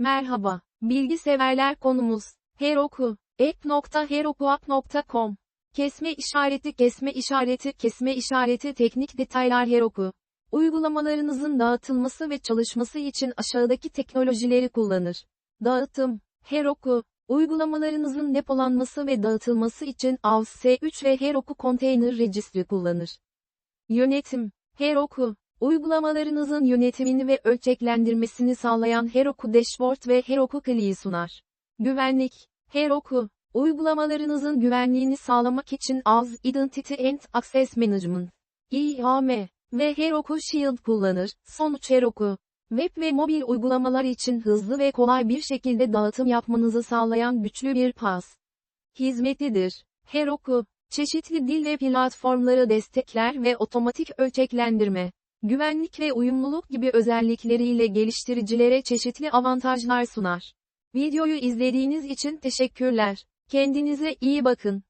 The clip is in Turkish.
Merhaba, bilgi severler konumuz. Heroku, app.herokuapp.com Kesme işareti kesme işareti kesme işareti teknik detaylar Heroku. Uygulamalarınızın dağıtılması ve çalışması için aşağıdaki teknolojileri kullanır. Dağıtım, Heroku, uygulamalarınızın depolanması ve dağıtılması için AWS S3 ve Heroku Container Registry kullanır. Yönetim, Heroku, uygulamalarınızın yönetimini ve ölçeklendirmesini sağlayan Heroku Dashboard ve Heroku CLI sunar. Güvenlik, Heroku, uygulamalarınızın güvenliğini sağlamak için AWS Identity and Access Management, IAM ve Heroku Shield kullanır. Sonuç Heroku, web ve mobil uygulamalar için hızlı ve kolay bir şekilde dağıtım yapmanızı sağlayan güçlü bir pas hizmetidir. Heroku, çeşitli dil ve platformları destekler ve otomatik ölçeklendirme, güvenlik ve uyumluluk gibi özellikleriyle geliştiricilere çeşitli avantajlar sunar. Videoyu izlediğiniz için teşekkürler. Kendinize iyi bakın.